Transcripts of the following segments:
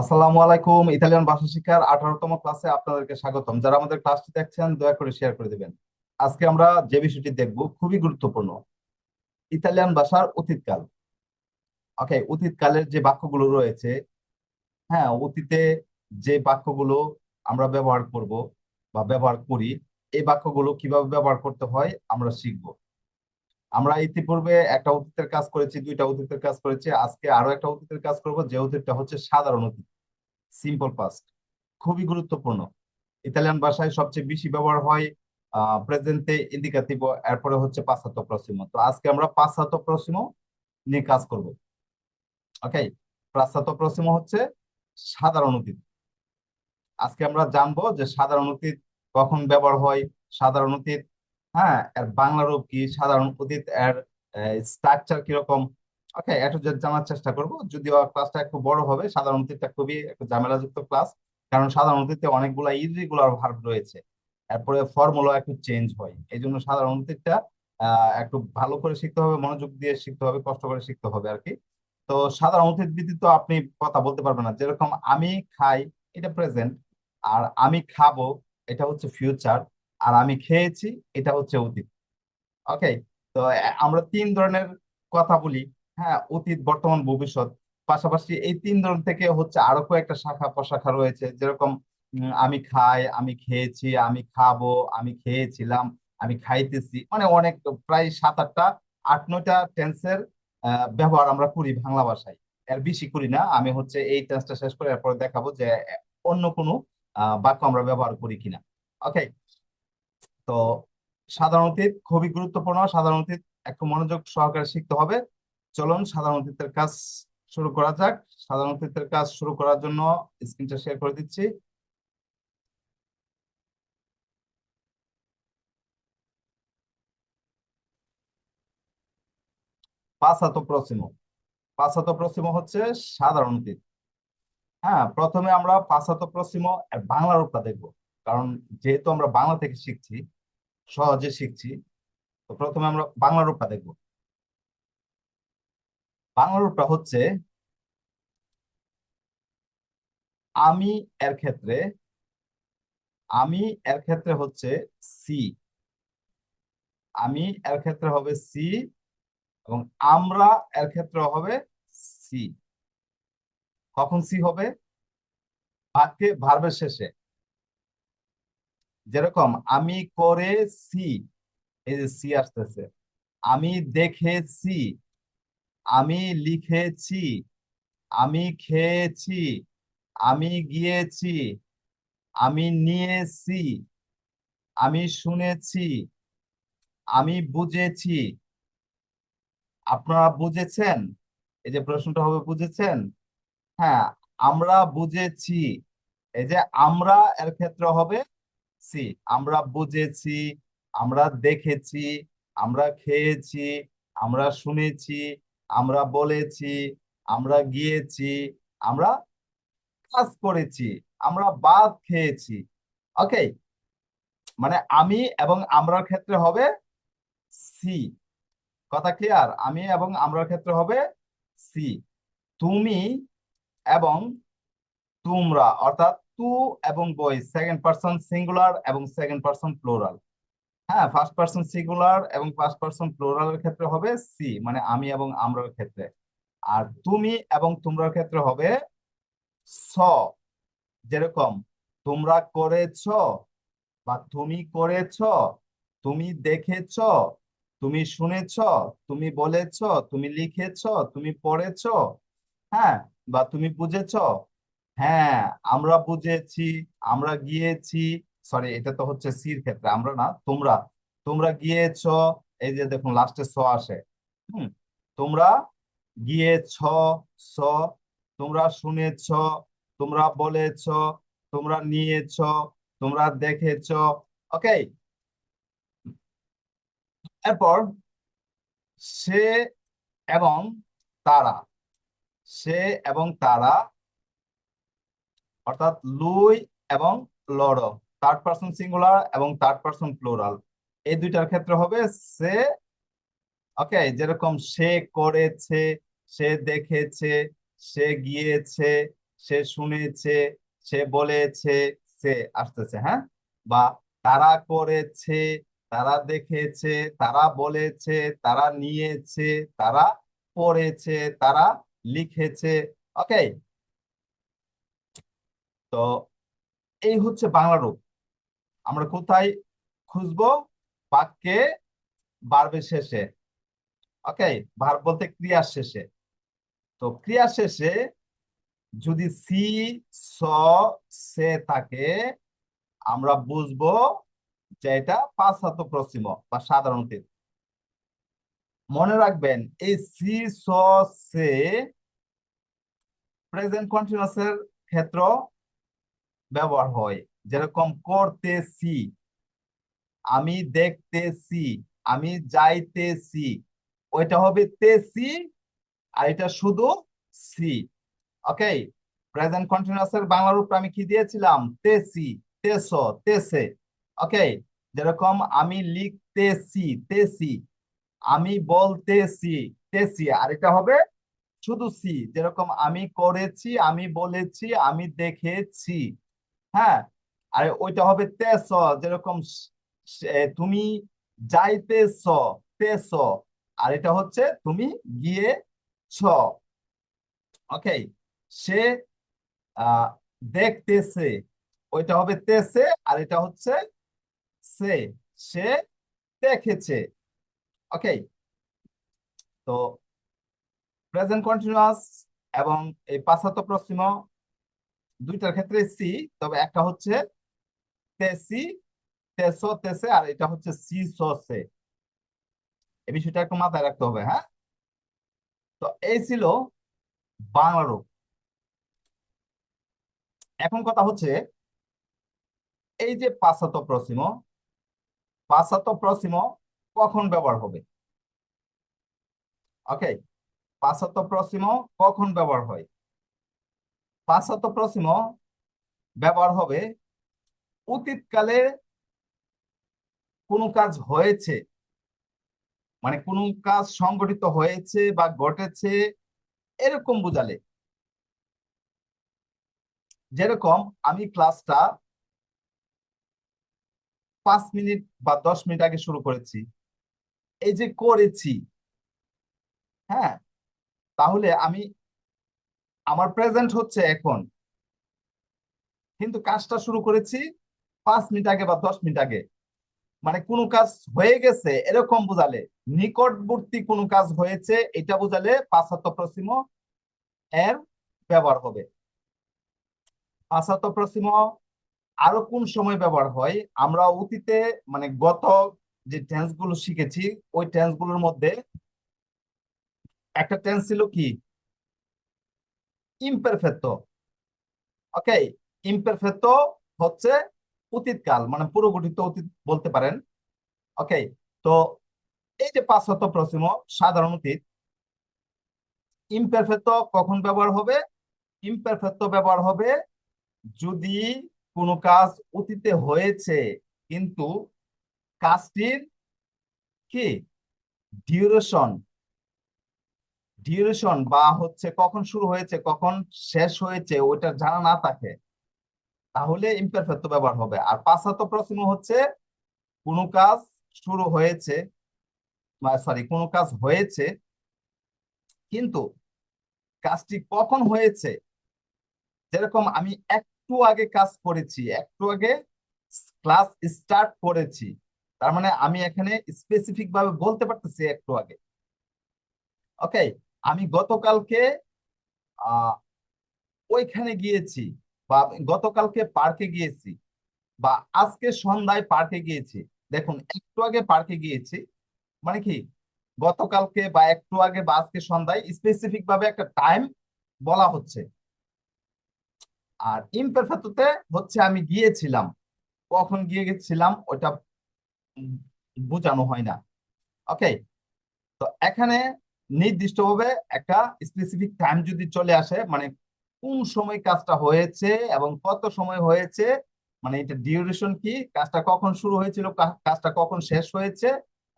আসসালামু আলাইকুম, ইতালিয়ান ভাষা শিক্ষার আঠারোতম ক্লাসে আপনাদেরকে স্বাগতম। যারা আমাদের ক্লাসটি দেখছেন দয়া করে শেয়ার করে দিবেন। আজকে আমরা যে বিষয়টি দেখব, খুবই গুরুত্বপূর্ণ। ইতালিয়ান ভাষার অতীতকাল। ওকে অতীতকালের যে বাক্যগুলো রয়েছে হ্যাঁ অতীতে যে বাক্যগুলো আমরা ব্যবহার করব বা ব্যবহার করি, এই বাক্যগুলো কীভাবে ব্যবহার করতে হয়, আমরা শিখব। আমরা ইতিপূর্বে একটা অতীতের কাজ করেছি, দুইটা অতীতের কাজ করেছি, আজকে আরও একটা অতীতের কাজ করব, যে অতীতটা হচ্ছে সাধারণ অতীত। সিম্পল পাস্ট খুবই গুরুত্বপূর্ণ। ইতালিয়ান ভাষায় সবচেয়ে বেশি ব্যবহার হয় প্রেজেন্টে ইন্ডিকাটিভ এরপরে হচ্ছে পাশ্চাত্য প্রসিমো তো আজকে আমরা পাশ্চাত্য প্রসিমো নিয়ে কাজ করব। ওকে পাশ্চাত্য প্রসিমো হচ্ছে সাধারণ অতীত। আজকে আমরা জানব যে সাধারণ অতীত কখন ব্যবহার হয়, সাধারণ অতীত হ্যাঁ এর বাংলা রূপ কি, সাধারণ অতীত এর স্ট্রাকচার কীরকম ওকে একটু জানার চেষ্টা করব। যদিও ক্লাসটা একটু বড় হবে, সাধারণ অতীতটা খুবই একটু ঝামেলাযুক্ত ক্লাস কারণ সাধারণ অতীতে অনেকগুলা ইররেগুলার ভার্ব রয়েছে। এরপরে ফর্মুলা একটু চেঞ্জ হয়। এই জন্য সাধারণ অতীতটা একটু ভালো করে শিখতে হবে, মনোযোগ দিয়ে শিখতে হবে, কষ্ট করে শিখতে হবে আর কি। তো সাধারণ অতীত ব্যতীত আপনি কথা বলতে পারবেন না। যেরকম আমি খাই, এটা প্রেজেন্ট আর আমি খাব, এটা হচ্ছে ফিউচার আর আমি খেয়েছি, এটা হচ্ছে অতীত। ওকে তো আমরা তিন ধরনের কথা বলি। হ্যাঁ অতীত, বর্তমান, ভবিষ্যৎ। পাশাপাশি এই তিন ধরন থেকে হচ্ছে আরও কয়েকটা শাখা প্রশাখা রয়েছে। যেরকম আমি খাই, আমি খেয়েছি, আমি খাব, আমি খেয়েছিলাম, আমি খাইতেছি। মানে অনেক, প্রায় সাত আটটা আট নয়টা টেন্সের ব্যবহার আমরা করি বাংলা ভাষায়। এর বেশি করি না, আমি হচ্ছে এই টেন্সটা শেষ করে এরপরে দেখাবো যে, অন্য কোনো বাক্য আমরা ব্যবহার করি কিনা। ওকে তো সাধারণ অতীত খুবই গুরুত্বপূর্ণ। সাধারণ অতীত একটু মনোযোগ সহকারে শিখতে হবে। চলুন সাধারণ অতীতের কাজ শুরু করা যাক। সাধারণ অতীতের কাজ শুরু করার জন্য স্ক্রিনটা শেয়ার করে দিচ্ছি। পাঁচাতো প্রসিমো পাঁচাতো প্রসিমো হচ্ছে সাধারণ অতীত হ্যাঁ প্রথমে আমরা পাঁচাতো প্রসিমো বাংলা রূপটা দেখব। কারণ যেহেতু আমরা বাংলা থেকে শিখছি, সহজে শিখছি, তো প্রথমে আমরা বাংলা রূপটা দেখব। বাংলা রূপটা হচ্ছে আমি এর ক্ষেত্রে, আমি এর ক্ষেত্রে হচ্ছে সি আমি এর ক্ষেত্রে হবে সি এবং আমরা এর ক্ষেত্রে হবে সি কখন সি হবে? বাক্যে ভার্বের শেষে। যেরকম, আমি করেছি, এই যে সি আসতেছে। আমি দেখেছি আমি লিখেছি, আমি খেয়েছি, আমি গিয়েছি, আমি নিয়েছি, আমি শুনেছি, আমি বুঝেছি। আপনারা বুঝেছেন? এই যে প্রশ্নটা হবে বুঝেছেন? হ্যাঁ আমরা বুঝেছি। এই যে আমরা, এর ক্ষেত্রে হবে সি। আমরা বুঝেছি, আমরা দেখেছি, আমরা খেয়েছি, আমরা শুনেছি আমরা বলেছি, আমরা গিয়েছি, আমরা কাজ করেছি, আমরা বাদ খেয়েছি। ওকে মানে আমি এবং আমরার ক্ষেত্রে হবে সি কথা ক্লিয়ার আমি এবং আমরার ক্ষেত্রে হবে সি তুমি এবং তোমরা, অর্থাৎ তু এবং বই সেকেন্ড পার্সন সিঙ্গুলার এবং সেকেন্ড পার্সন প্লোরাল হ্যাঁ ফার্স্ট পার্সন সিঙ্গুলার এবং ফার্স্ট পার্সন প্লোরালের ক্ষেত্রে হবে সি মানে আমি এবং আমরার ক্ষেত্রে। আর তুমি এবং তোমরার ক্ষেত্রে হবে স। যেরকম, তোমরা করেছ বা তুমি করেছ তুমি দেখেছ তুমি শুনেছ তুমি বলেছ তুমি লিখেছ তুমি পড়েছ হ্যাঁ বা তুমি বুঝেছ হ্যাঁ আমরা বুঝেছি আমরা গিয়েছি সরি এটা তো হচ্ছে সির ক্ষেত্রে। আমরা না, তোমরা তোমরা গিয়েছ, এই যে দেখুন লাস্টে স আসে। হুম? তোমরা গিয়েছ, স, তোমরা শুনেছ, তোমরা বলেছ, তোমরা নিয়েছ, তোমরা দেখেছ। ওকে এরপর, সে এবং তারা, সে এবং তারা, অর্থাৎ লুই এবং লড় থার্ড পার্সন সিঙ্গুলার এবং থার্ড পার্সন প্লোরাল এই দুইটার ক্ষেত্রে হবে সে, ওকে, যেরকম সে করেছে, সে দেখেছে, সে গিয়েছে, সে শুনেছে, সে বলেছে, সে আসতেছে হ্যাঁ? বা তারা করেছে, তারা দেখেছে, তারা বলেছে, তারা নিয়েছে, তারা পড়েছে, তারা লিখেছে, ওকে? তো এই হচ্ছে বাংলা রূপ। আমরা কোথায় খুঁজবো? বাক্যে বাড়বে শেষে। ওকে ভার বলতে ক্রিয়ার শেষে। তো ক্রিয়া শেষে যদি সি, স, সে থাকে, আমরা বুঝব যে এটা পাঁচশত প্রশ্ন বা সাধারণ তীর। মনে রাখবেন, এই সি, স, সে প্রেজেন্ট কন্টিনিউয়াসের ক্ষেত্র ব্যবহার হয়। যেরকম করতেছি, আমি দেখতেছি, আমি যাইতেছি, ওইটা হবে তেসি আর এটা শুধু সি। ওকে? প্রেজেন্ট কন্টিনিউয়াস এর বাংলা রূপ আমি কি দিয়েছিলাম? তেসি তেসো তেসে ওকে? যেরকম আমি লিখতেছি তেসি আমি বলতেছি তেসি আর এটা হবে শুধু সি। যেরকম আমি করেছি, আমি বলেছি, আমি দেখেছি। হ্যাঁ? আর ওইটা হবে তেস, যেরকম তুমি যাইতেছ, তেস, আর এটা হচ্ছে তুমি গিয়েছ ওকে সে দেখতেছে, ওইটা হবে তেসে, আর এটা হচ্ছে সে সে দেখেছে। ওকে তো প্রেজেন্ট কন্টিনিউয়াস এবং এই পাশ্চাত্য প্রশ্ন দুইটার ক্ষেত্রে সি, তবে একটা হচ্ছে তেসি, তেসো, তেসে, আর এটা হচ্ছে সি এই বিষয়টা একটু মাথায় রাখতে হবে হ্যাঁ? তো এই ছিল বাংলা রূপ। এখন কথা হচ্ছে, এই যে পাশ্চাত্য প্রশ্ন কখন ব্যবহার হবে? ওকে, পাশ্চাত্য প্রশ্ন কখন ব্যবহার হয়? পাশ্চাত্য প্রশ্ন ব্যবহার হবে অতীতকালে কোনো কাজ হয়েছে? মানে কোনো কাজ সংগঠিত হয়েছে বা ঘটেছে? এরকম বুঝালে। যেরকম আমি ক্লাসটা পাঁচ মিনিট বা দশ মিনিট আগে শুরু করেছি। এই যে করেছি হ্যাঁ? তাহলে আমি, আমার প্রেজেন্ট হচ্ছে এখন। কিন্তু কাজটা শুরু করেছি পাঁচ মিনিট আগে বা দশ মিনিট আগে। মানে কোনো কাজ হয়ে গেছে, এরকম বোঝালে। নিকটবর্তী কোনো কাজ হয়েছে, এটা বোঝালে পাশ্চাত্য প্রসিম এর ব্যবহার হবে। পাশ্চাত্য প্রসিম আরও কোন সময় ব্যবহার হয়? আমরা অতীতে মানে গত যে টেন্সগুলো শিখেছি, ওই টেন্সগুলোর মধ্যে একটা টেন্স ছিল কি? ইমপারফেক্টো ওকে ইমপারফেক্টো হচ্ছে অতীতকাল মানে পুরোগঠিত অতীত বলতে পারেন। ওকে তো এই যে পাঁচশত প্রশ্ন, সাধারণ অতীত। ইমপারফেক্টো কখন ব্যবহার হবে? ইমপারফেক্টো ব্যবহার হবে যদি কোনো কাজ অতীতে হয়েছে, কিন্তু কাজটির কি? ডিউরেশন ডিউরেশন বা হচ্ছে কখন শুরু হয়েছে, কখন শেষ হয়েছে, ওইটা জানা না থাকে। তাহলে ইমপারফেক্ট ব্যবহার হবে। আর পাঁচাত্ত প্রশ্ন হচ্ছে, কোনো কাজ শুরু হয়েছে সরি কোনো কাজ হয়েছে, কিন্তু কাজটি কখন হয়েছে? যেরকম আমি একটু আগে কাজ করেছি, একটু আগে ক্লাস স্টার্ট করেছি, তার মানে আমি এখানে স্পেসিফিক ভাবে বলতে পারতেছি একটু আগে। ওকে আমি গতকালকে, আহ, ওইখানে গিয়েছি। বা গতকালকে পার্কে গিয়েছি বা আজকে সন্ধ্যায় পার্কে গিয়েছি। দেখুন, একটু আগে পার্কে গিয়েছি। মানে কি? গতকালকে বা একটু আগে বা আজকে সন্ধ্যায় স্পেসিফিক ভাবে একটা টাইম বলা হচ্ছে। আর ইমপারফেক্টতে হচ্ছে আমি গিয়েছিলাম। কখন গিয়ে গেছিলাম ওটা বোঝানো হয় না। ওকে তো এখানে নির্দিষ্টভাবে একটা স্পেসিফিক টাইম যদি চলে আসে মানে কোন সময় কাজটা হয়েছে এবং কত সময় হয়েছে মানে এটা ডিউরেশন কি, কাজটা কখন শুরু হয়েছিল কাজটা কখন শেষ হয়েছে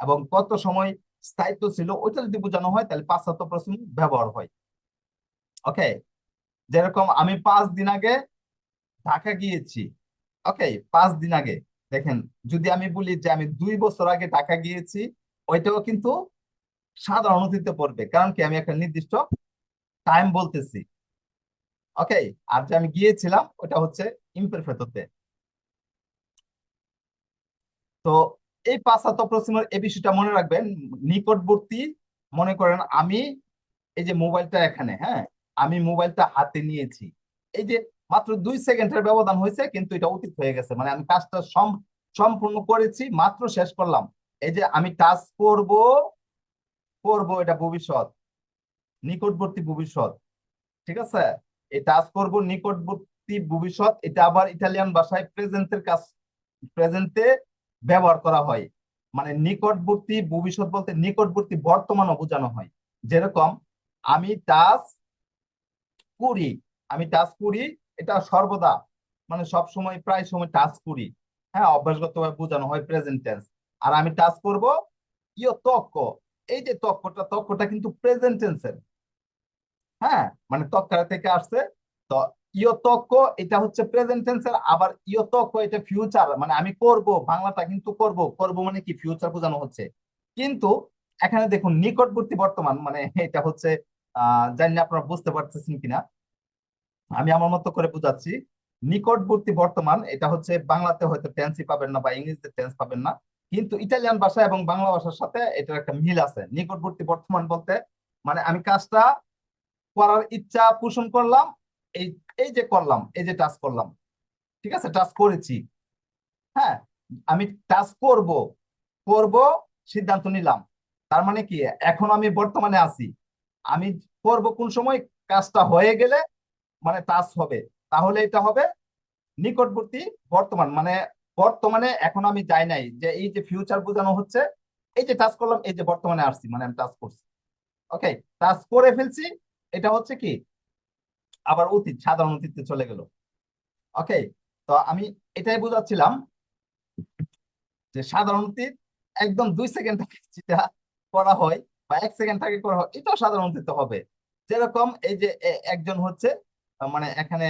এবং কত সময় স্থায়িত্ব ছিল, ওইটা যদি বোঝানো হয়, তাহলে পাশ্চাত্য প্রশ্ন ব্যবহার হয়। ওকে যেরকম আমি পাঁচ দিন আগে ঢাকা গিয়েছি। ওকে পাঁচ দিন আগে। দেখেন, যদি আমি বলি যে আমি দুই বছর আগে ঢাকা গিয়েছি, ওইটাও কিন্তু সাধারণ অতীতে পড়বে। কারণ কি? আমি একটা নির্দিষ্ট টাইম বলতেছি। ওকে আর যে আমি গিয়েছিলাম, ওটা হচ্ছে ইমপারফেক্টতে তো এই পাঁচাত্ত প্রশ্নের এই বিষয়টা মনে রাখবেন, নিকটবর্তী মনে করেন আমি এই যে মোবাইলটা এখানে হ্যাঁ আমি মোবাইলটা হাতে নিয়েছি। এই যে মাত্র দুই সেকেন্ডের ব্যবধান হয়েছে, কিন্তু এটা অতীত হয়ে গেছে। মানে আমি কাজটা সম- সম্পূর্ণ করেছি, মাত্র শেষ করলাম। এই যে আমি টাচ করব করব এটা ভবিষ্যৎ, নিকটবর্তী ভবিষ্যৎ, ঠিক আছে? এই টাচ করব নিকটবর্তী ভবিষ্যৎ, এটা আবার ইটালিয়ান ভাষায় প্রেজেন্টের কাজ প্রেজেন্টে ব্যবহার করা হয়। মানে নিকটবর্তী ভবিষ্যৎ বলতে নিকটবর্তী বর্তমানও বোঝানো হয়। যেরকম, আমি টাচ করি, আমি টাচ করি, এটা সর্বদা মানে সব সময় প্রায় সময় টাচ করি। হ্যাঁ অভ্যাসগতভাবে বোঝানো হয় প্রেজেন্ট টেন্স আর আমি টাচ করব, ইয় তক্ক। এই যে তক্কটা তক্কটা কিন্তু প্রেজেন্ট টেন্সের হ্যাঁ? মানে তক্কারা থেকে আসছে। তো ইয়তক্ক, এটা হচ্ছে প্রেজেন্ট টেন্সের আবার ইয়তক্ক, এটা ফিউচার মানে আমি করব, বাংলাটা কিন্তু করব। করব মানে কি? ফিউচার বোঝানো হচ্ছে। কিন্তু এখানে দেখুন, নিকটবর্তী বর্তমান মানে এটা হচ্ছে জানি আপনারা বুঝতে পারতেছেন কিনা। আমি আমার মতো করে বুঝাচ্ছি। নিকটবর্তী বর্তমান, এটা হচ্ছে বাংলাতে হয়তো টেন্সই পাবেন না বা ইংরেজিতে টেন্স পাবেন না। কিন্তু ইটালিয়ান ভাষা এবং বাংলা ভাষার সাথে এটার একটা মিল আছে। নিকটবর্তী বর্তমান বলতে মানে আমি কাজটা করার ইচ্ছা পোষণ করলাম, এই এই যে করলাম, এই যে টাচ করলাম, ঠিক আছে? টাচ করেছি। হ্যাঁ আমি টাচ করব করব, সিদ্ধান্ত নিলাম। তার মানে কি? এখন আমি বর্তমানে আছি। আমি করব কোন সময়, কাজটা হয়ে গেলে মানে টাচ হবে। তাহলে এটা হবে নিকটবর্তী বর্তমান। মানে বর্তমানে এখন আমি যাই নাই যে এই যে ফিউচার বোঝানো হচ্ছে, এই যে টাচ করলাম, এই যে বর্তমানে আসছি মানে আমি টাচ করছি। ওকে টাচ করে ফেলছি এটা হচ্ছে কি? আবার অতীত, সাধারণ অতীতে চলে গেল। ওকে তো আমি এটাই বোঝাচ্ছিলাম যে সাধারণ অতীত একদম দুই সেকেন্ড আগে যেটা করা হয় বা এক সেকেন্ড আগে করা হয়, এটাও সাধারণ অতীতে হবে। যেরকম এই যে একজন হচ্ছে মানে এখানে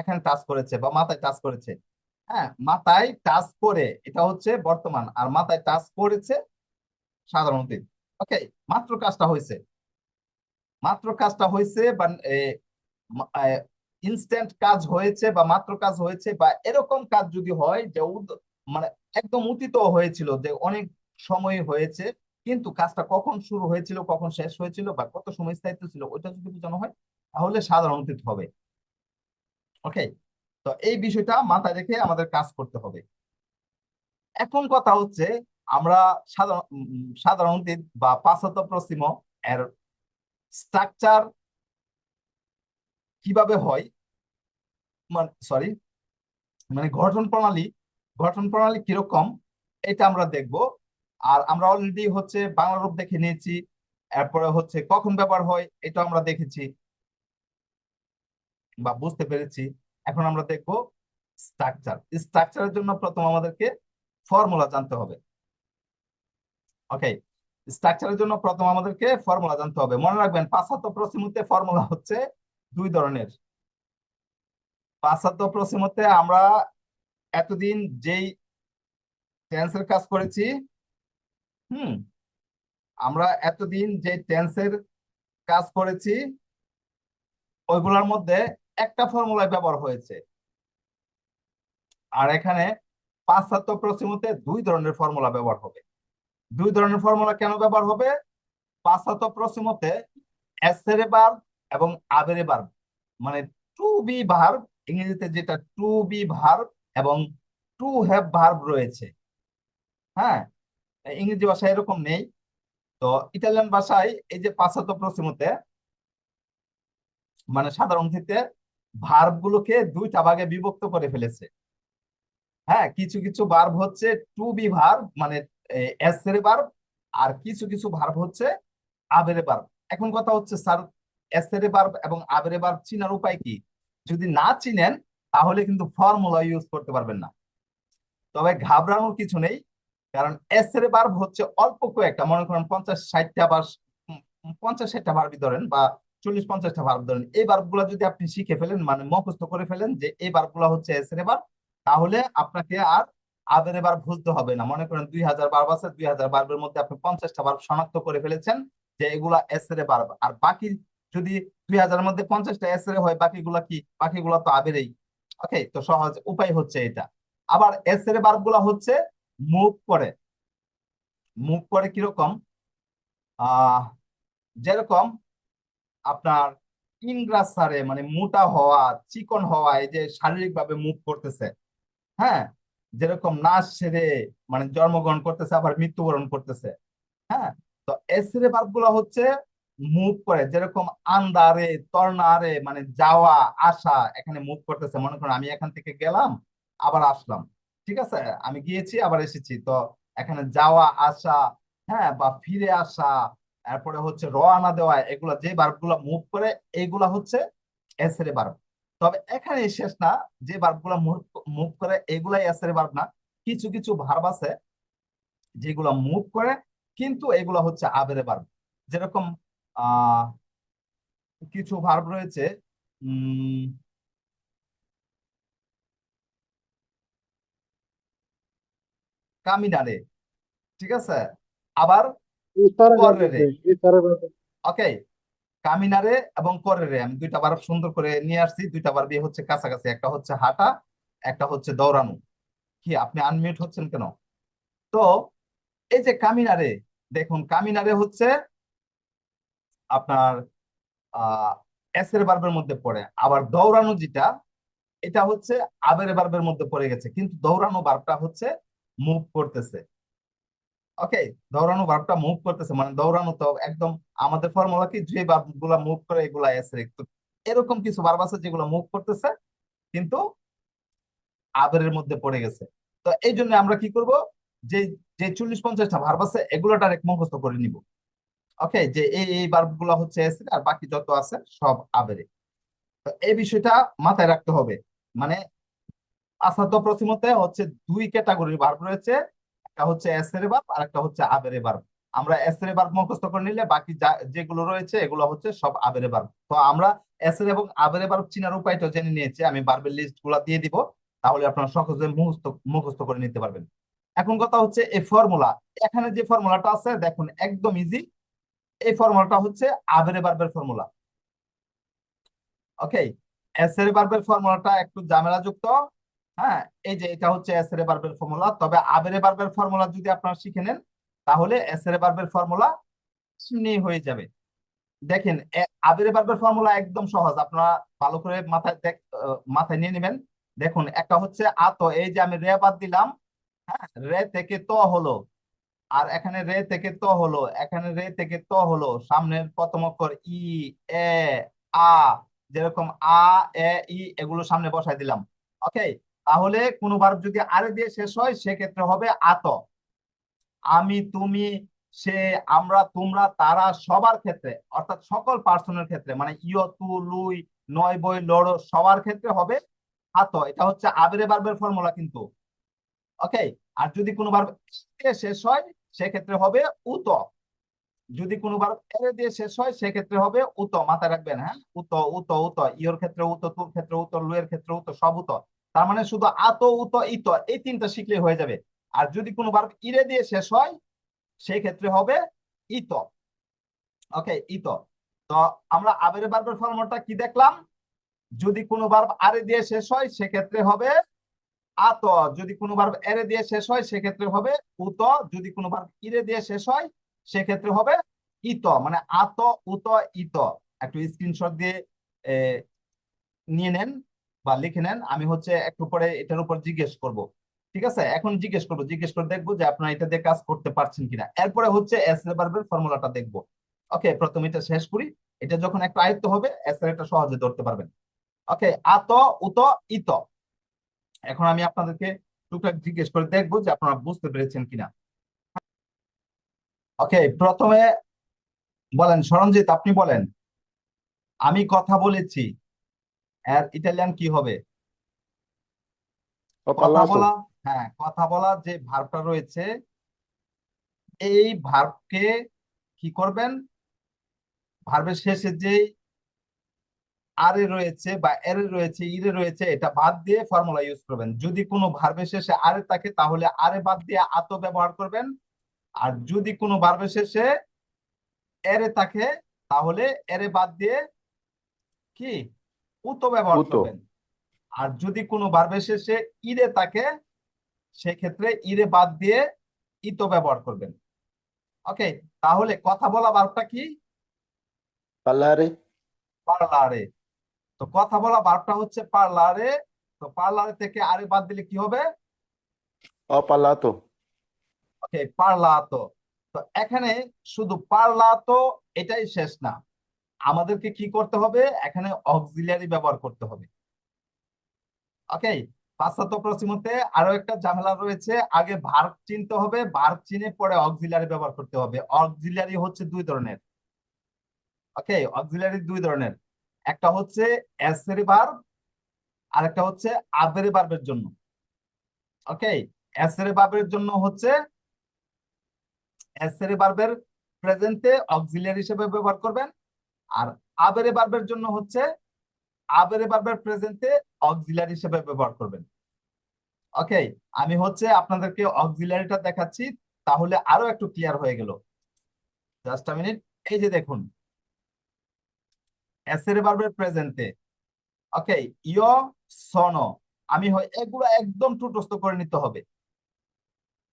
এখানে টাচ করেছে বা মাথায় টাচ করেছে। হ্যাঁ মাথায় টাচ করে, এটা হচ্ছে বর্তমান। আর মাথায় টাচ করেছে সাধারণ অতীত। ওকে মাত্র কাজটা হয়েছে। মাত্র কাজটা হয়েছে বা ইনস্ট্যান্ট কাজ হয়েছে বা মাত্র কাজ হয়েছে বা এরকম কাজ যদি হয় যে মানে একদম অতীত হয়েছিল যে অনেক সময় হয়েছে কিন্তু কাজটা কখন শুরু হয়েছিল কখন শেষ হয়েছিল বা কত সময় স্থায়িত্ব ছিল ওইটা যদি বোঝানো হয় তাহলে সাধারণ অতীত হবে। ওকে তো এই বিষয়টা মাথায় রেখে আমাদের কাজ করতে হবে। এখন কথা হচ্ছে আমরা সাধারণ উম, সাধারণ বা পাশ্চাত্য পশ্চিম এর স্ট্রাকচার কীভাবে হয়? মানে সরি মানে গঠন প্রণালী গঠন প্রণালী কীরকম, এটা আমরা দেখব। আর আমরা অলরেডি হচ্ছে বাংলা রূপ দেখে নিয়েছি, এরপরে হচ্ছে কখন ব্যবহার হয় এটা আমরা দেখেছি বা বুঝতে পেরেছি। এখন আমরা দেখব স্ট্রাকচার স্ট্রাকচারের জন্য প্রথম আমাদেরকে ফর্মুলা জানতে হবে। ওকে স্ট্রাকচারের জন্য প্রথম আমাদেরকে ফর্মুলা জানতে হবে। মনে রাখবেন পাশ্চাত্য পশ্চিমতে ফর্মুলা হচ্ছে দুই ধরনের। পাশ্চাত্য পশ্চিমতে আমরা এতদিন যেই টেন্সের কাজ করেছি, হুম, আমরা এতদিন যে টেন্সের কাজ করেছি, ওইগুলোর মধ্যে একটা ফর্মুলায় ব্যবহার হয়েছে। আর এখানে পাশ্চাত্য পশ্চিমতে দুই ধরনের ফর্মুলা ব্যবহার হবে। দুই ধরনের ফর্মুলা কেন ব্যবহার হবে? পাশ্চাত্য পশ্চিমতে এসেরে ভার্ব এবং আবেরে ভার্ব মানে টু বি ভার্ব ইংরেজিতে যেটা টু বি ভার্ব এবং টু হ্যাভ ভার্ব রয়েছে। হ্যাঁ ইংরেজি ভাষায় এরকম নেই। তো ইটালিয়ান ভাষায় এই যে পাশ্চাত্য পশ্চিমতে মানে সাধারণ থেকে ভার্ব গুলোকে দুইটা ভাগে বিভক্ত করে ফেলেছে। হ্যাঁ কিছু কিছু ভার্ব হচ্ছে টু বি ভার্ব মানে এসের ভার্ব আর কিছু কিছু ভার্ব হচ্ছে আবেরে ভার্ব এখন কথা হচ্ছে, স্যার এসের ভার্ব এবং আবেরে ভার্ব চিনার উপায় কি? যদি না চিনেন, তাহলে কিন্তু ফর্মুলা ইউজ করতে পারবেন না। তবে ঘাবড়ানোর কিছু নেই, কারণ এসের ভার্ব হচ্ছে অল্প কয়েকটা, মনে করেন পঞ্চাশ ষাটটা বা পঞ্চাশ ষাটটা ভার্বই ধরেন বা চল্লিশ পঞ্চাশটা ভার্ব ধরেন। এই ভার্বগুলো যদি আপনি শিখে ফেলেন মানে মুখস্থ করে ফেলেন যে এই ভার্বগুলো হচ্ছে এস এর ভার্ব তাহলে আপনাকে আর আদের এবার বুঝতে হবে না। মনে করেন দুই হাজার ভার্ব আছে, দুই হাজার ভার্বের মধ্যে আপনি পঞ্চাশটা বার্ব শনাক্ত করে ফেলেছেন যে এগুলা এস এর ভার্ব আর বাকি যদি দুই হাজারের মধ্যে পঞ্চাশটা এস এর হয়, বাকিগুলা কি? বাকিগুলা তো আবেরেই ওকে, তো সহজ উপায় হচ্ছে এটা। আবার এস এর ভার্বগুলা হচ্ছে মুভ করে। মুভ করে কীরকম? আহ যেরকম আপনার ইনগ্রাসারে মানে মোটা হওয়া, চিকন হওয়া, এই যে শারীরিক ভাবে মুভ করতেছে। হ্যাঁ? যেরকম নাচ সেরে মানে জন্মগ্রহণ করতেছে, আবার মৃত্যুবরণ করতেছে হ্যাঁ? তো এসরে ভার্বগুলো হচ্ছে মুভ করে, যেরকম আন্দারে তর্নারে মানে যাওয়া, আসা এখানে মুভ করতেছে। মনে করেন আমি এখান থেকে গেলাম, আবার আসলাম, ঠিক আছে? আমি গিয়েছি, আবার এসেছি। তো এখানে যাওয়া, আসা হ্যাঁ বা ফিরে আসা তারপরে হচ্ছে রওনা দেওয়া, এগুলা যে ভার্বগুলা মুভ করে, এগুলা হচ্ছে এসরে ভার্ব তবে এখানে শেষ না যে ভার্বগুলা মুভ করে এগুলাই এসরে ভার্ব না কিছু কিছু ভার্ব আছে যেগুলো মুভ করে কিন্তু এগুলো হচ্ছে আবেরে ভার্ব যেরকম আহ কিছু ভার্ব রয়েছে উম কামিনারে ঠিক আছে? আবার ওকে কামিনারে এবং কররে। আমি দুইটা বার সুন্দর করে নিয়ে আসছি। দুইটা বার বিয়ে হচ্ছে কাছাকাছি। একটা হচ্ছে হাঁটা, একটা হচ্ছে দৌড়ানো। কি, আপনি আনমিউট হচ্ছেন কেন? তো, এই যে কামিনারে, দেখুন, কামিনারে হচ্ছে আপনার আহ এসের বার্বের মধ্যে পড়ে। আবার দৌড়ানো যেটা, এটা হচ্ছে আবের বার্বের মধ্যে পড়ে গেছে। কিন্তু দৌড়ানো বার্বটা হচ্ছে মুভ করতেছে। ওকে দৌড়ানো ভার্বটা মুভ করতেছে মানে দৌড়ানো তো একদম আমাদের ফর্মুলা কি? যে ভার্বগুলা মুভ করে এগুলা এসে এরকম কিছু ভার্ব আছে যেগুলো মুভ করতেছে, কিন্তু আবেরের মধ্যে পড়ে গেছে। তো এই জন্য আমরা কি করব? যে যে চল্লিশ পঞ্চাশটা ভার্ব আছে, এগুলো ডাইরেক্ট মুখস্থ করে নিব। ওকে যে এই এই ভার্বগুলা হচ্ছে এসে আর বাকি যত আছে সব আবেরে তো এই বিষয়টা মাথায় রাখতে হবে। মানে আসাদ প্রথমতে হচ্ছে দুই ক্যাটাগরির ভার্ব রয়েছে একটা হচ্ছে এসের ভার্ব আর একটা হচ্ছে আবেরে ভার্ব আমরা এসের ভার্ব মুখস্থ করে নিলে বাকি যেগুলো রয়েছে, এগুলো হচ্ছে সব আবেরে ভার্ব তো আমরা এসের এবং আবেরে ভার্ব চিনার উপায়টা জেনে নিয়েছি, আমি ভার্বের লিস্টগুলা দিয়ে দিব, তাহলে আপনারা সহজে মুখস্থ মুখস্থ করে নিতে পারবেন। এখন কথা হচ্ছে এই ফর্মুলা এখানে যে ফর্মুলাটা আছে, দেখুন, একদম ইজি এই ফর্মুলাটা হচ্ছে আবেরে ভার্বের ফর্মুলা ওকে এসের ভার্বের ফর্মুলাটা একটু ঝামেলাযুক্ত। হ্যাঁ এই যে এটা হচ্ছে এস এর বার্বের ফর্মুলা তবে আবেরে বার্বের ফর্মুলা যদি আপনারা শিখে নেন, তাহলে এস এর বার্বের ফর্মুলা শূন্যই হয়ে যাবে। দেখেন আবেরে বার্বের ফর্মুলা একদম সহজ, আপনারা ভালো করে মাথায় দেখ মাথায় নিয়ে নেবেন। দেখুন, একটা হচ্ছে আত এই যে আমি রে বাদ দিলাম হ্যাঁ রে থেকে ত হলো, আর এখানে রে থেকে ত হলো, এখানে রে থেকে ত হলো, সামনের প্রথম অক্ষর ই, এ, আ, যেরকম আ, এ, ই, এগুলো সামনে বসাই দিলাম ওকে তাহলে কোনো ভার্ব যদি আরে দিয়ে শেষ হয়, সেক্ষেত্রে হবে আত। আমি, তুমি, সে, আমরা, তোমরা, তারা, সবার ক্ষেত্রে, অর্থাৎ সকল পার্সনের ক্ষেত্রে মানে ইয়, তু, লুই, নয়, বই, লড়ো, সবার ক্ষেত্রে হবে আত। এটা হচ্ছে আবেরে বার্বের ফর্মুলা কিন্তু। ওকে আর যদি কোনো ভার্ব শেষ হয়, সেক্ষেত্রে হবে উত। যদি কোনো বার এরে দিয়ে শেষ হয়, সেক্ষেত্রে হবে উত। মাথায় রাখবেন হ্যাঁ? উত উত উত। ইয়র ক্ষেত্রে উত, তুর ক্ষেত্রে উত লুয়ের ক্ষেত্রে উত, সব উত। তার মানে শুধু আত, উত, ইত এই তিনটা শিখলে হয়ে যাবে। আর যদি কোনো বার ইরে দিয়ে শেষ হয় সেই ক্ষেত্রে হবে ইত। ওকে ইত। তো আমরা আবের বার্বের ফর্মটা কি দেখলাম? যদি কোনো বার আরে দিয়ে শেষ হয়, সেক্ষেত্রে হবে আত। যদি কোনো বার এরে দিয়ে শেষ হয়, সেক্ষেত্রে হবে উত। যদি কোনো বার ইরে দিয়ে শেষ হয়, সেক্ষেত্রে হবে ইত। মানে আত, উত, ইত। একটু স্ক্রিনশট দিয়ে নিয়ে নেন। বা লিখে নেন, আমি হচ্ছে একটু পরে এটার উপর জিজ্ঞেস করব। ঠিক আছে? এখন জিজ্ঞেস করব, জিজ্ঞেস করে দেখব যে আপনারা এটা দিয়ে কাজ করতে পারছেন কিনা। এরপরে হচ্ছে ফর্মুলাটা দেখব। ওকে প্রথমে এটা শেষ করি। এটা যখন একটা আয়ত্ত হবে এস সহজে ধরতে পারবেন। ওকে আত, উত, ইত। এখন আমি আপনাদেরকে টুকটাক জিজ্ঞেস করে দেখব যে আপনারা বুঝতে পেরেছেন কিনা। ওকে প্রথমে বলেন, সরঞ্জিত, আপনি বলেন, আমি কথা বলেছি। এর ইটালিয়ান কি হবে? কথা বলা হ্যাঁ কথা বলা যে ভার্বটা রয়েছে এই ভার্বকে কি করবেন? ভার্বের শেষে যে আরে রয়েছে বা এরে রয়েছে ইরে রয়েছে এটা বাদ দিয়ে ফর্মুলা ইউজ করবেন। যদি কোনো ভার্বের শেষে আরে থাকে তাহলে আরে বাদ দিয়ে আত ব্যবহার করবেন। আর যদি কোনো ভার্বের শেষে এরে থাকে তাহলে এরে বাদ দিয়ে কি? উতো ব্যবহার করবেন। আর যদি কোনো ভার্বের শেষে ইরে থাকে সেক্ষেত্রে ইরে বাদ দিয়ে ইতো ব্যবহার করবেন। ওকে তাহলে কথা বলা ভার্বটা কি? parlare, পার্লারে। তো কথা বলা ভার্বটা হচ্ছে পার্লারে। তো পার্লারে থেকে আরে বাদ দিলে কি হবে? parlato, ওকে পারলাতো। তো এখানে শুধু পারলাতো এটাই শেষ না। আমাদেরকে কি করতে হবে? এখানে অক্সিলিয়ারি ব্যবহার করতে হবে। ওকে পাশ্চাত্য প্রশ্নতে আরও একটা ঝামেলা রয়েছে। আগে ভার্ব চিনতে হবে ভার্ব চিনে পরে অক্সিলিয়ারি ব্যবহার করতে হবে। অক্সিলিয়ারি হচ্ছে দুই ধরনের। ওকে অক্সিলিয়ারি দুই ধরনের। একটা হচ্ছে অ্যাসেরি ভার্ব আর একটা হচ্ছে আবেরে ভার্বের জন্য। ওকে অ্যাসেরি ভার্বের জন্য হচ্ছে অ্যাসেরি ভার্বের প্রেজেন্টে অক্সিলিয়ারি হিসেবে ব্যবহার করবেন। আর আবেরে ভার্বের জন্য হচ্ছে আবেরে ভার্বের প্রেজেন্টে অক্সিলিয়ারি হিসেবে ব্যবহার করবেন। ওকে আমি হচ্ছে আপনাদেরকে অক্সিলিয়ারিটা দেখাচ্ছি, তাহলে আরও একটু ক্লিয়ার হয়ে গেল। জাস্ট আ মিনিট এই যে দেখুন। অ্যাসেরি ভার্বের প্রেজেন্টে ওকে ইয় সন আমি হয় এগুলো একদম টুটস্থ করে নিতে হবে।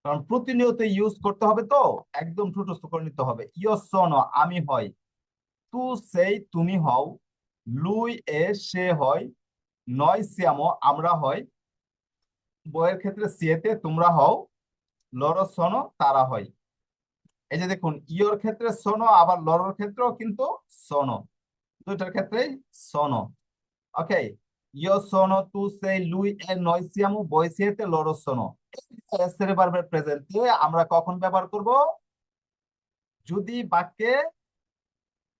কারণ প্রতিনিয়ত ইউজ করতে হবে তো, একদম ঠুটস্থ করে নিতে হবে। ইয় সন আমি হয় তু সেই তুমি হও, লুই এ সে হয়, নয় সিয়ামো আমরা হয়। বইয়ের ক্ষেত্রে সিয়েতে তোমরা হও, লর সন তারা হয়। এই যে দেখুন, ইয়র ক্ষেত্রে সন আবার লরর ক্ষেত্রেও কিন্তু সন দুইটার ক্ষেত্রেই সন ওকে ইয় সন তু সেই, লুই এ, নয় সিয়ামো বই সিয়েতে লর সন প্রেজেন্টে আমরা কখন ব্যবহার করব? যদি বাক্যে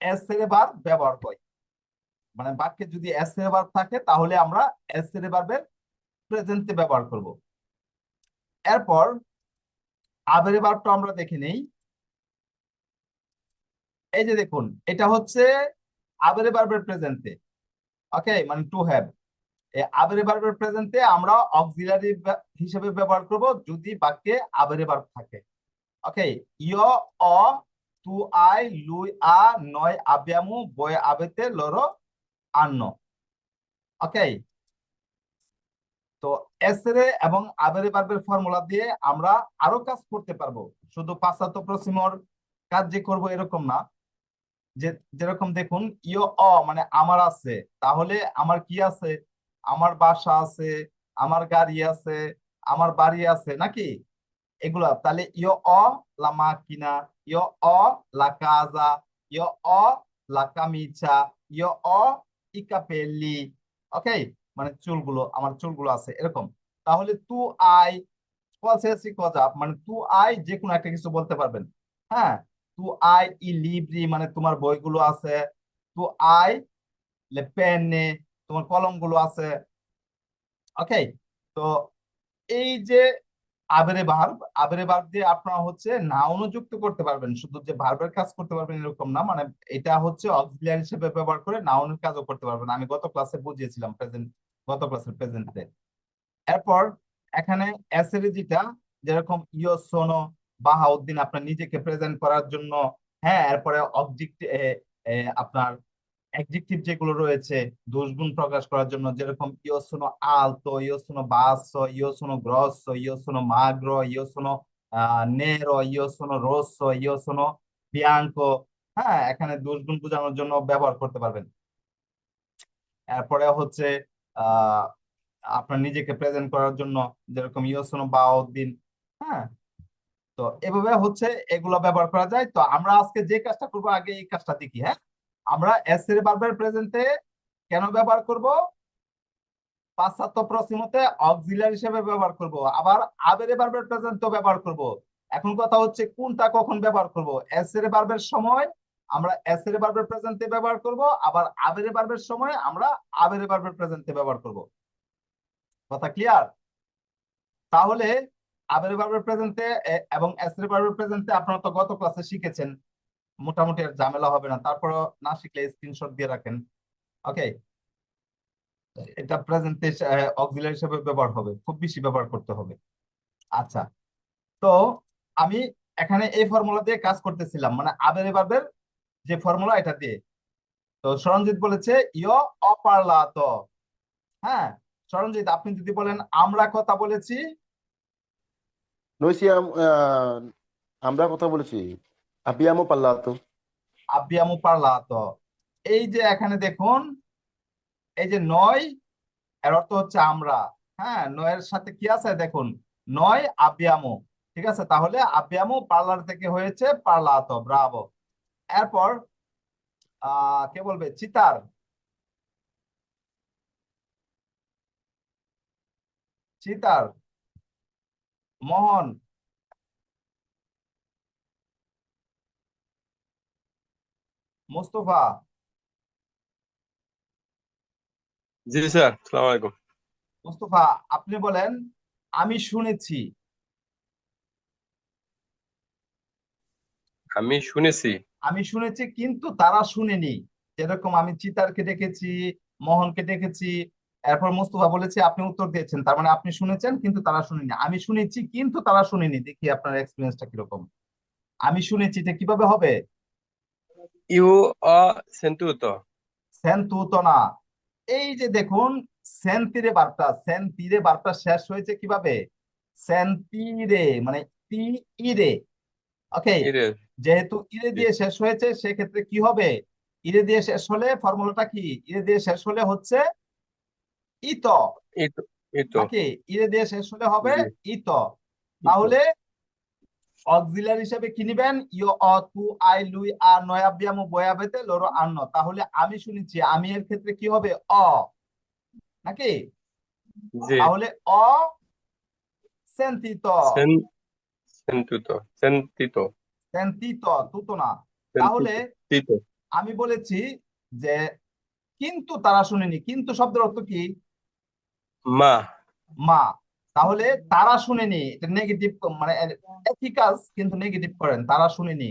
এসের ব্যবহার হয় মানে বাক্যে যদি এসের ভার্ব থাকে, তাহলে আমরা এসের ভার্বের প্রেজেন্টে ব্যবহার করব। এরপর, আবেরে ভার্বটা আমরা দেখে নেই। এই যে দেখুন, এটা হচ্ছে আবেরে ভার্বের প্রেজেন্টে ওকে মানে টু হ্যাভ আবেরে ভার্বের প্রেজেন্টে আমরা অক্সিলারি হিসেবে ব্যবহার করব যদি বাক্যে আবেরে ভার্ব থাকে। ওকে ইয় অ তু আই, লুই, আ, নয়, আব্যামু, বয়, আবেতে, লরো, আন্ন। ওকে তো এসরে এবং আবেরে ভার্বের ফর্মুলা দিয়ে আমরা আরও কাজ করতে পারব। শুধু পাশ্চাত্য প্রসিমর কাজ যে করব এরকম না। যে, যেরকম দেখুন, ইয়, অ মানে আমার আছে। তাহলে আমার কি আছে? আমার বাসা আছে, আমার গাড়ি আছে, আমার বাড়ি আছে, নাকি? এগুলা। তাহলে ইয়, অ, লামা মাকিনা ইয় অ লা কাজা ইয় অ লা কামিচা ইয় অ ই capelli. ওকে মানে চুলগুলো, আমার চুলগুলো আছে, এরকম। তাহলে তু আই qualsiasi cosa মানে তু আই যে কোনো একটা কিছু বলতে পারবেন। হ্যাঁ তু আই ই লিব্রি মানে তোমার বইগুলো আছে। তু আই লে পেনে, তোমার কলমগুলো আছে। ওকে তো এই যে আবেরে ভার্ব আবেরে ভার্ব দিয়ে আপনারা হচ্ছে নাউনও যুক্ত করতে পারবেন। শুধু যে ভার্বের কাজ করতে পারবেন এরকম না মানে এটা হচ্ছে অক্সিলিয়ারি হিসেবে ব্যবহার করে নাউনের কাজও করতে পারবেন। আমি গত ক্লাসে বুঝিয়েছিলাম প্রেজেন্ট গত ক্লাসের প্রেজেন্টে এরপর এখানে অ্যাসিডিটিটা যেরকম ইয় সোনো বাহাউদ্দিন আপনার নিজেকে প্রেজেন্ট করার জন্য হ্যাঁ এরপরে অবজেক্ট আপনার অ্যাডজেক্টিভ যেগুলো রয়েছে, দোষগুণ প্রকাশ করার জন্য যেরকম ইও সোনো আলতো ইও সোনো বাসো ইও সোনো গ্রসো ইও সোনো মাগ্রো ইও সোনো নেরো ইও সোনো রোসো ইও সোনো বিয়াঙ্কো হ্যাঁ এখানে দোষগুণ বোঝানোর জন্য ব্যবহার করতে পারবেন। এরপরে হচ্ছে আহ আপনার নিজেকে প্রেজেন্ট করার জন্য যেরকম ইও সোনো বাউদ্দিন হ্যাঁ তো এভাবে হচ্ছে এগুলো ব্যবহার করা যায়। তো আমরা আজকে যে কাজটা করব, আগে এই কাজটা দেখি হ্যাঁ? আমরা এস এর ভার্বের প্রেজেন্টে কেন ব্যবহার করব? পাশ্চাত্য প্রসিমতে অক্সিলারি হিসেবে ব্যবহার করব। আবার আবেরে ভার্বের প্রেজেন্টও ব্যবহার করব। এখন কথা হচ্ছে কোনটা কখন ব্যবহার করব? এস এর ভার্বের সময় আমরা এস এর ভার্বের প্রেজেন্টে ব্যবহার করব। আবার আবেরে ভার্বের সময় আমরা আবেরে ভার্বের প্রেজেন্টে ব্যবহার করব। কথা ক্লিয়ার তাহলে আবেরে ভার্বের প্রেজেন্টে এবং এস এর ভার্বের প্রেজেন্টে আপনারা তো গত ক্লাসে শিখেছেন। মোটামুটি আর ঝামেলা হবে না। তারপর না শিখলে স্ক্রিনশট দিয়ে রাখেন। ওকে এটা প্রেজেন্টেশন অক্সিলারি হিসেবে ব্যবহার হবে। খুব বেশি ব্যবহার করতে হবে। আচ্ছা। তো আমি এখানে এই ফর্মুলা দিয়ে কাজ করতেছিলাম। মানে আবেরে ভার্বের যে ফর্মুলা এটা দিয়ে। তো সরঞ্জিত বলেছে ইয় অপারলাত। হ্যাঁ? সরঞ্জিত আপনি যদি বলেন আমরা কথা বলেছি। eh, আমরা কথা বলেছি। Abbiamo parlato আব্বিয়ামু পারলাত এই যে এখানে দেখুন, এই যে নয়, এর অর্থ হচ্ছে আমরা। হ্যাঁ নয়ের সাথে কি আছে? দেখুন, নয়, আব্বিয়ামু। ঠিক আছে? তাহলে আব্বিয়ামু পার্লার থেকে হয়েছে পারলাত ব্রাভো। এরপর আহ কে বলবে? চিতার। চিতার। মোহন। মুস্তফা জি স্যার সালাম আলাইকুম। মুস্তফা আপনি বলেন আমি শুনেছি। আমি শুনেছি। আমি শুনেছি কিন্তু তারা শুনেনি। যেরকম আমি চিতারকে ডেকেছি মোহনকে ডেকেছি এরপর মুস্তফা বলেছে আপনি উত্তর দিয়েছেন। তার মানে আপনি শুনেছেন কিন্তু তারা শুনেনি। আমি শুনেছি কিন্তু তারা শুনেনি। দেখি আপনার এক্সপিরিয়েন্সটা কীরকম। আমি শুনেছি এটা কীভাবে হবে? ইউ অ সেন্তুতো। সেন্তুতো না এই যে দেখুন সেন্তিরে বার্তা সেন্তিরে বার্তা শেষ হয়েছে কীভাবে? সেন্তিরে মানে তি ইরে ওকে যেহেতু ইরে দিয়ে শেষ হয়েছে সেক্ষেত্রে কি হবে? ইরে দিয়ে শেষ হলে ফর্মুলাটা কি? ইরে দিয়ে শেষ হলে হচ্ছে ইত। ইতো ইরে দিয়ে শেষ হলে হবে। ইত। তাহলে অক্সিলারি হিসেবে কি নিবেন? ইয় অ তু আই লুই আর নয়াবিয়ামু বয়াবেতে লোরো আন্ন তাহলে আমি শুনেছি আমি এর ক্ষেত্রে কি হবে? অ। নাকি? তাহলে অ সেন্তিত সেন সেন্তুতো সেন্তিতো সেন্তিত তুতো না। তাহলে আমি বলেছি যে কিন্তু তারা শুনেনি কিন্তু শব্দের অর্থ কি? মা। মা। তাহলে তারা শুনেনি এটা নেগেটিভ মানে একই কাজ কিন্তু নেগেটিভ করেন তারা শুনেনি।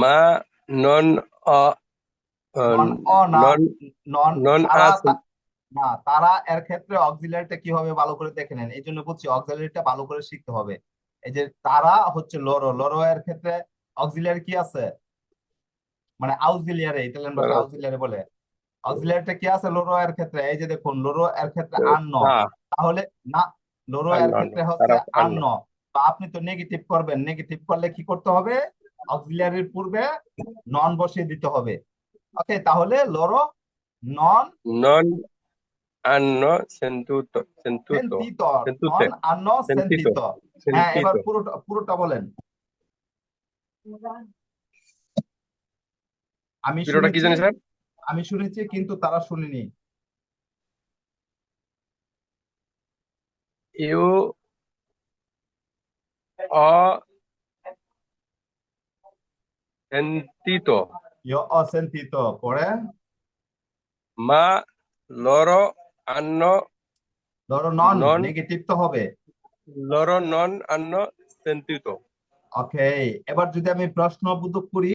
মা নন নন না তারা এর ক্ষেত্রে অক্সিলারিটা কি হবে ভালো করে দেখে নেন? এই জন্য বলছি অক্সিলারিটা ভালো করে শিখতে হবে। এই যে তারা হচ্ছে লরো লরো এর ক্ষেত্রে অক্সিলারি কি আছে? মানে আউক্সিলিয়ারি ইতালিয়ান ভাষা লরো। আউক্সিলিয়ারি বলে। অক্সিলারিটা কি আছে লরো এর ক্ষেত্রে? এই যে দেখুন লরো এর ক্ষেত্রে আন্ন হা তাহলে না এর ক্ষেত্রে হচ্ছে আন্ন। আন্ন বা আপনি তো নেগেটিভ করবেন। নেগেটিভ করলে কি করতে হবে? অক্সিলিয়ারির পূর্বে নন বসিয়ে দিতে হবে। ওকে তাহলে লোরো নন নন আন্ন সেন্তুতো সেন্তুতো। সেন্তিত। সেন্তুতে। আন্ন সেন্তিত। হ্যাঁ এবার পুরোটা পুরোটা বলেন। আমি পুরোটা কি জানি স্যার? আমি শুনেছি কিন্তু তারা শুনেনি। ইউ অ সেন্তিতো ইয় অসেন্তিত পরে মা লরো আন্ন। ধরো নন। নেগেটিভ তো হবে। লরো নন আন্ন সেন্তিতো ওকে এবার যদি আমি প্রশ্নবোধক করি